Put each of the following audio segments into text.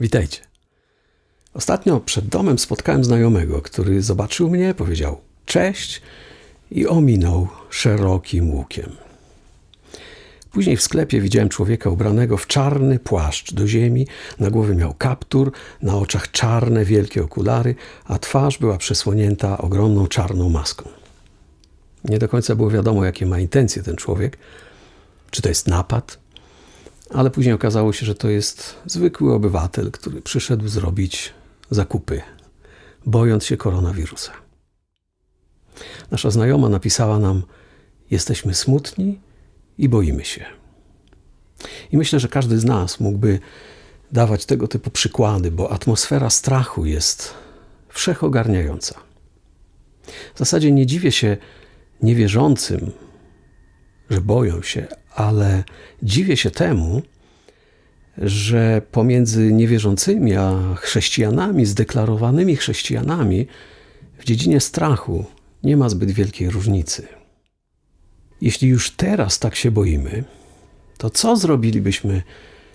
Witajcie. Ostatnio przed domem spotkałem znajomego, który zobaczył mnie, powiedział cześć i ominął szerokim łukiem. Później w sklepie widziałem człowieka ubranego w czarny płaszcz do ziemi, na głowie miał kaptur, na oczach czarne, wielkie okulary, a twarz była przesłonięta ogromną czarną maską. Nie do końca było wiadomo, jakie ma intencje ten człowiek. Czy to jest napad? Ale później okazało się, że to jest zwykły obywatel, który przyszedł zrobić zakupy, bojąc się koronawirusa. Nasza znajoma napisała nam: Jesteśmy smutni i boimy się. I myślę, że każdy z nas mógłby dawać tego typu przykłady, bo atmosfera strachu jest wszechogarniająca. W zasadzie nie dziwię się niewierzącym, że boją się, ale dziwię się temu, że pomiędzy niewierzącymi a chrześcijanami, zdeklarowanymi chrześcijanami, w dziedzinie strachu nie ma zbyt wielkiej różnicy. Jeśli już teraz tak się boimy, to co zrobilibyśmy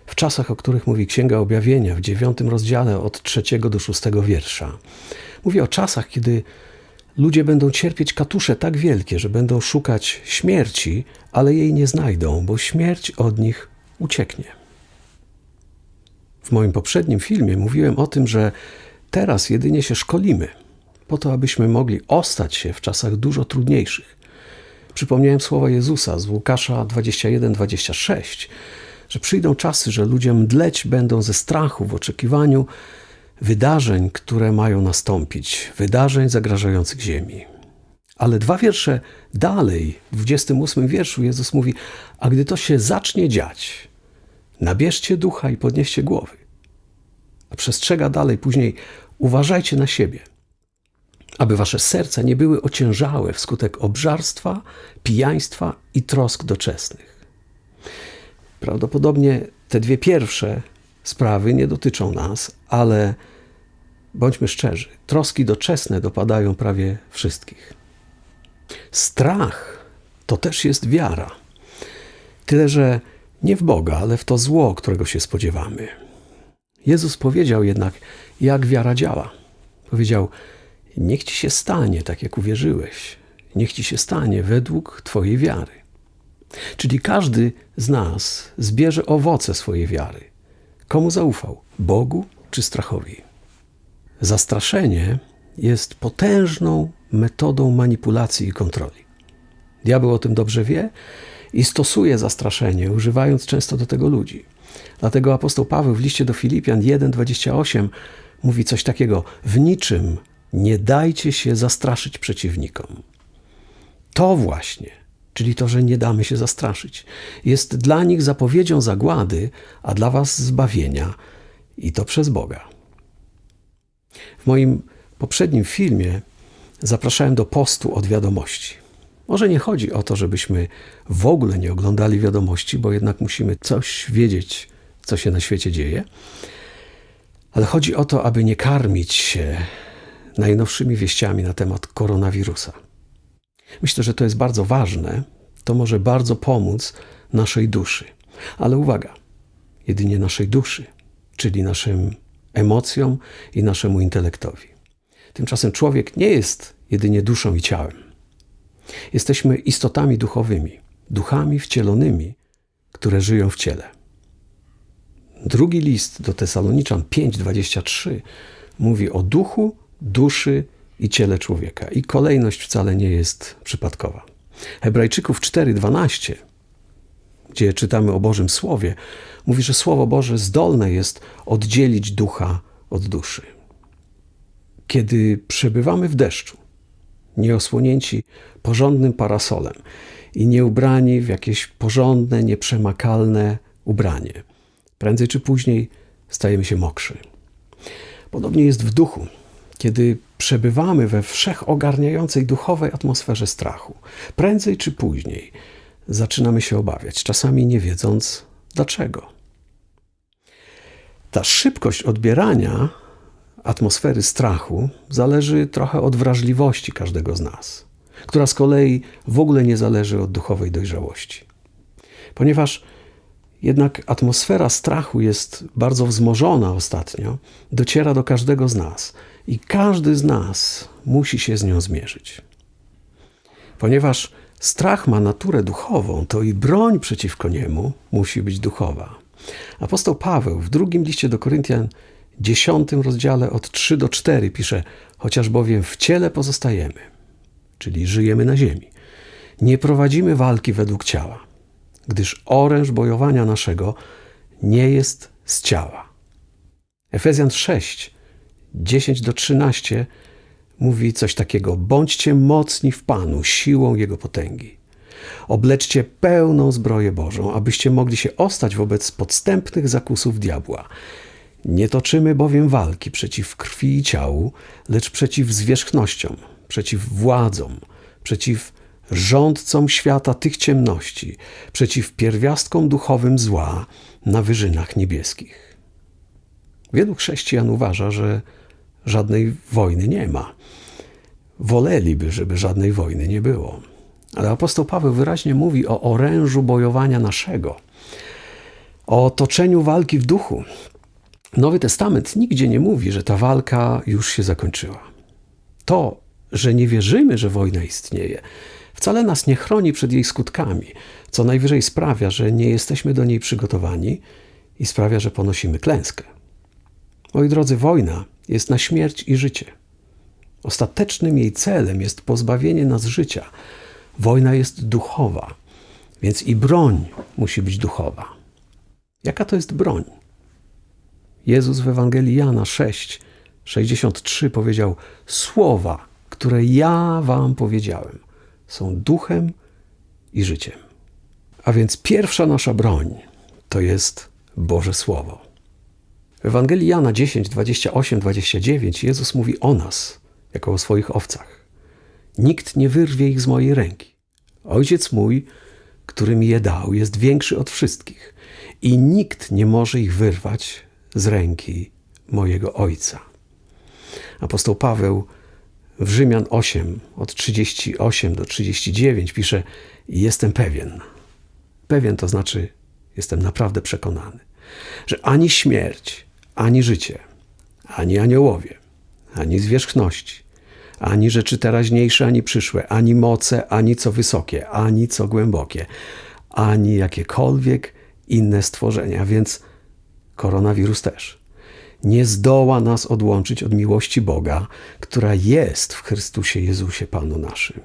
w czasach, o których mówi Księga Objawienia w dziewiątym rozdziale od trzeciego do szóstego wiersza? Mówi o czasach, kiedy ludzie będą cierpieć katusze tak wielkie, że będą szukać śmierci, ale jej nie znajdą, bo śmierć od nich ucieknie. W moim poprzednim filmie mówiłem o tym, że teraz jedynie się szkolimy, po to, abyśmy mogli ostać się w czasach dużo trudniejszych. Przypomniałem słowa Jezusa z Łukasza 21-26, że przyjdą czasy, że ludzie mdleć będą ze strachu w oczekiwaniu wydarzeń, które mają nastąpić, wydarzeń zagrażających ziemi. Ale dwa wiersze dalej, w 28 wierszu, Jezus mówi: A gdy to się zacznie dziać, nabierzcie ducha i podnieście głowy. A przestrzega dalej później: uważajcie na siebie, aby wasze serca nie były ociężałe wskutek obżarstwa, pijaństwa i trosk doczesnych. Prawdopodobnie te dwie pierwsze sprawy nie dotyczą nas, ale bądźmy szczerzy, troski doczesne dopadają prawie wszystkich. Strach to też jest wiara. Tyle, że nie w Boga, ale w to zło, którego się spodziewamy. Jezus powiedział jednak, jak wiara działa. Powiedział: Niech ci się stanie tak, jak uwierzyłeś. Niech ci się stanie według Twojej wiary. Czyli każdy z nas zbierze owoce swojej wiary. Komu zaufał? Bogu czy strachowi? Zastraszenie jest potężną metodą manipulacji i kontroli. Diabeł o tym dobrze wie i stosuje zastraszenie, używając często do tego ludzi. Dlatego apostoł Paweł w liście do Filipian 1:28 mówi coś takiego: W niczym nie dajcie się zastraszyć przeciwnikom. To właśnie, czyli to, że nie damy się zastraszyć, jest dla nich zapowiedzią zagłady, a dla was zbawienia i to przez Boga. W moim poprzednim filmie zapraszałem do postu od wiadomości. Może nie chodzi o to, żebyśmy w ogóle nie oglądali wiadomości, bo jednak musimy coś wiedzieć, co się na świecie dzieje, ale chodzi o to, aby nie karmić się najnowszymi wieściami na temat koronawirusa. Myślę, że to jest bardzo ważne, to może bardzo pomóc naszej duszy. Ale uwaga, jedynie naszej duszy, czyli naszym emocjom i naszemu intelektowi. Tymczasem człowiek nie jest jedynie duszą i ciałem. Jesteśmy istotami duchowymi, duchami wcielonymi, które żyją w ciele. Drugi list do Tesaloniczan 5:23 mówi o duchu, duszy i ciele człowieka. I kolejność wcale nie jest przypadkowa. Hebrajczyków 4:12, gdzie czytamy o Bożym Słowie, mówi, że Słowo Boże zdolne jest oddzielić ducha od duszy. Kiedy przebywamy w deszczu, nieosłonięci porządnym parasolem i nie ubrani w jakieś porządne, nieprzemakalne ubranie, prędzej czy później stajemy się mokrzy. Podobnie jest w duchu, kiedy przebywamy we wszechogarniającej duchowej atmosferze strachu. Prędzej czy później zaczynamy się obawiać, czasami nie wiedząc dlaczego. Ta szybkość odbierania atmosfery strachu zależy trochę od wrażliwości każdego z nas, która z kolei w ogóle nie zależy od duchowej dojrzałości. Ponieważ Jednak atmosfera strachu jest bardzo wzmożona ostatnio, dociera do każdego z nas i każdy z nas musi się z nią zmierzyć. Ponieważ strach ma naturę duchową, to i broń przeciwko niemu musi być duchowa. Apostoł Paweł w drugim liście do Koryntian, dziesiątym rozdziale od 3 do 4 pisze: Chociaż bowiem w ciele pozostajemy, czyli żyjemy na ziemi, nie prowadzimy walki według ciała, gdyż oręż bojowania naszego nie jest z ciała. Efezjan 6, 10 do 13 mówi coś takiego: Bądźcie mocni w Panu siłą Jego potęgi. Obleczcie pełną zbroję Bożą, abyście mogli się ostać wobec podstępnych zakusów diabła. Nie toczymy bowiem walki przeciw krwi i ciału, lecz przeciw zwierzchnościom, przeciw władzom, przeciw rządcom świata tych ciemności, przeciw pierwiastkom duchowym zła na wyżynach niebieskich. Wielu chrześcijan uważa, że żadnej wojny nie ma. Woleliby, żeby żadnej wojny nie było. Ale apostoł Paweł wyraźnie mówi o orężu bojowania naszego, o toczeniu walki w duchu. Nowy Testament nigdzie nie mówi, że ta walka już się zakończyła. To, że nie wierzymy, że wojna istnieje, wcale nas nie chroni przed jej skutkami, co najwyżej sprawia, że nie jesteśmy do niej przygotowani i sprawia, że ponosimy klęskę. Moi drodzy, wojna jest na śmierć i życie. Ostatecznym jej celem jest pozbawienie nas życia. Wojna jest duchowa, więc i broń musi być duchowa. Jaka to jest broń? Jezus w Ewangelii Jana 6, 63 powiedział: Słowa, które ja wam powiedziałem, są duchem i życiem. A więc pierwsza nasza broń to jest Boże Słowo. W Ewangelii Jana 10, 28, 29 Jezus mówi o nas, jako o swoich owcach. Nikt nie wyrwie ich z mojej ręki. Ojciec mój, który mi je dał, jest większy od wszystkich i nikt nie może ich wyrwać z ręki mojego Ojca. Apostoł Paweł w Rzymian 8, od 38 do 39 pisze: Jestem pewien. Pewien to znaczy, jestem naprawdę przekonany, że ani śmierć, ani życie, ani aniołowie, ani zwierzchności, ani rzeczy teraźniejsze, ani przyszłe, ani moce, ani co wysokie, ani co głębokie, ani jakiekolwiek inne stworzenia, więc koronawirus też nie zdoła nas odłączyć od miłości Boga, która jest w Chrystusie Jezusie Panu naszym.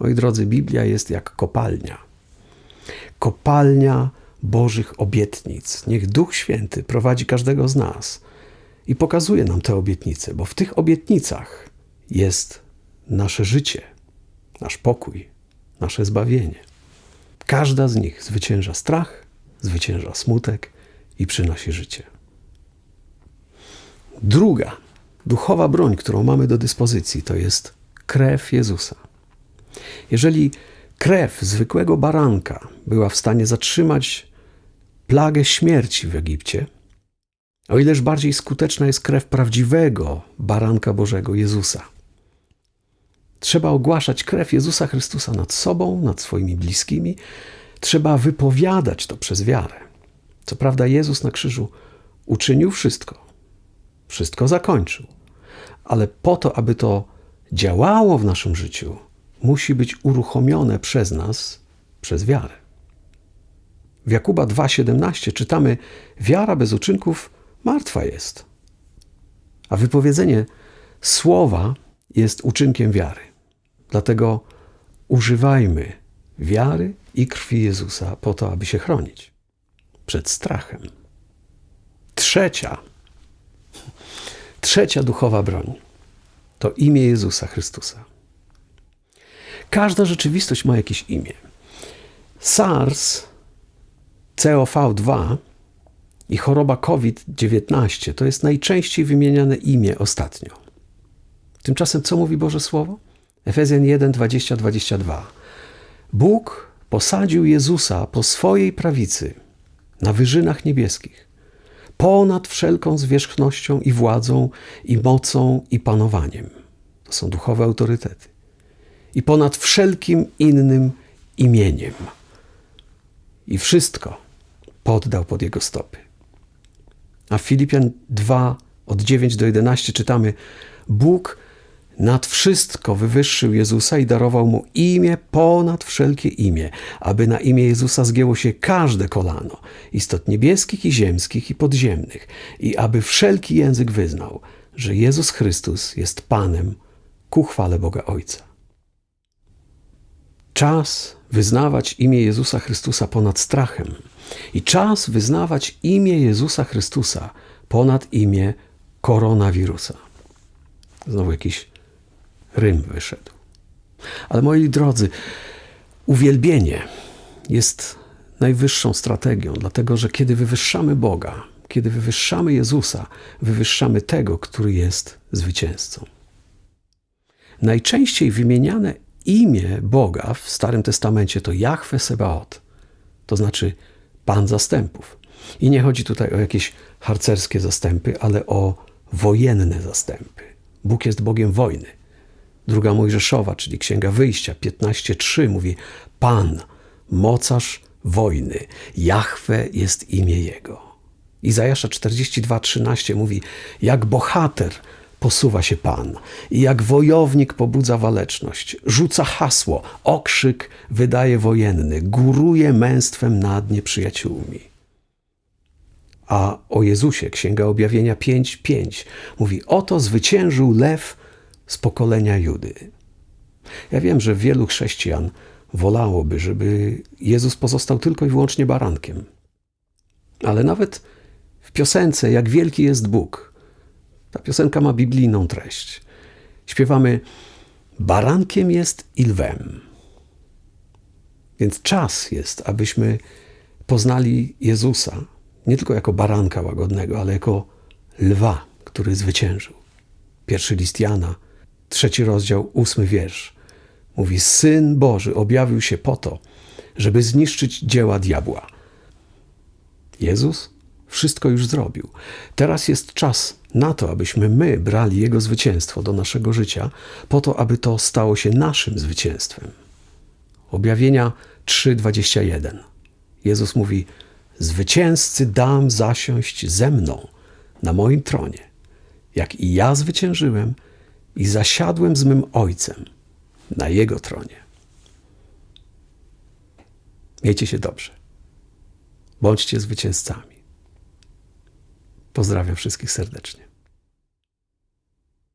Moi drodzy, Biblia jest jak kopalnia. Kopalnia Bożych obietnic. Niech Duch Święty prowadzi każdego z nas i pokazuje nam te obietnice, bo w tych obietnicach jest nasze życie, nasz pokój, nasze zbawienie. Każda z nich zwycięża strach, zwycięża smutek i przynosi życie. Druga duchowa broń, którą mamy do dyspozycji, to jest krew Jezusa. Jeżeli krew zwykłego baranka była w stanie zatrzymać plagę śmierci w Egipcie, o ileż bardziej skuteczna jest krew prawdziwego baranka Bożego Jezusa. Trzeba ogłaszać krew Jezusa Chrystusa nad sobą, nad swoimi bliskimi. Trzeba wypowiadać to przez wiarę. Co prawda, Jezus na krzyżu uczynił wszystko, wszystko zakończył. Ale po to, aby to działało w naszym życiu, musi być uruchomione przez nas, przez wiarę. W Jakuba 2,17 czytamy: Wiara bez uczynków martwa jest. A wypowiedzenie słowa jest uczynkiem wiary. Dlatego używajmy wiary i krwi Jezusa po to, aby się chronić przed strachem. Trzecia Trzecia duchowa broń to imię Jezusa Chrystusa. Każda rzeczywistość ma jakieś imię. SARS, COV2 i choroba COVID-19 to jest najczęściej wymieniane imię ostatnio. Tymczasem co mówi Boże Słowo? Efezjan 1, 20, 22. Bóg posadził Jezusa po swojej prawicy na wyżynach niebieskich ponad wszelką zwierzchnością i władzą, i mocą, i panowaniem. To są duchowe autorytety. I ponad wszelkim innym imieniem. i wszystko poddał pod jego stopy. A w Filipian 2 od 9 do 11 czytamy: Bóg nad wszystko wywyższył Jezusa i darował mu imię ponad wszelkie imię, aby na imię Jezusa zgięło się każde kolano, istot niebieskich i ziemskich i podziemnych, i aby wszelki język wyznał, że Jezus Chrystus jest Panem ku chwale Boga Ojca. Czas wyznawać imię Jezusa Chrystusa ponad strachem i czas wyznawać imię Jezusa Chrystusa ponad imię koronawirusa. Znowu jakiś rym wyszedł. Ale moi drodzy, uwielbienie jest najwyższą strategią, dlatego że kiedy wywyższamy Boga, kiedy wywyższamy Jezusa, wywyższamy tego, który jest zwycięzcą. Najczęściej wymieniane imię Boga w Starym Testamencie to Jahwe Sebaot, to znaczy Pan zastępów. I nie chodzi tutaj o jakieś harcerskie zastępy, ale o wojenne zastępy. Bóg jest Bogiem wojny. Druga Mojżeszowa, czyli Księga Wyjścia 15.3 mówi Pan, mocarz wojny, Jahwe jest imię Jego. Izajasza 42:13 mówi: Jak bohater posuwa się Pan i jak wojownik pobudza waleczność, rzuca hasło, okrzyk wydaje wojenny, góruje męstwem nad nieprzyjaciółmi. A o Jezusie Księga Objawienia 5:5 mówi: Oto zwyciężył lew z pokolenia Judy. Ja wiem, że wielu chrześcijan wolałoby, żeby Jezus pozostał tylko i wyłącznie barankiem. Ale nawet w piosence Jak wielki jest Bóg, ta piosenka ma biblijną treść. Śpiewamy Barankiem jest i lwem. Więc czas jest, abyśmy poznali Jezusa nie tylko jako baranka łagodnego, ale jako lwa, który zwyciężył. Pierwszy list Jana, trzeci rozdział, ósmy wiersz. Mówi: Syn Boży objawił się po to, żeby zniszczyć dzieła diabła. Jezus wszystko już zrobił. Teraz jest czas na to, abyśmy my brali Jego zwycięstwo do naszego życia, po to, aby to stało się naszym zwycięstwem. Objawienia 3:21. Jezus mówi: Zwycięzcy dam zasiąść ze mną na moim tronie, jak i ja zwyciężyłem i zasiadłem z mym Ojcem na Jego tronie. Miejcie się dobrze. Bądźcie zwycięzcami. Pozdrawiam wszystkich serdecznie.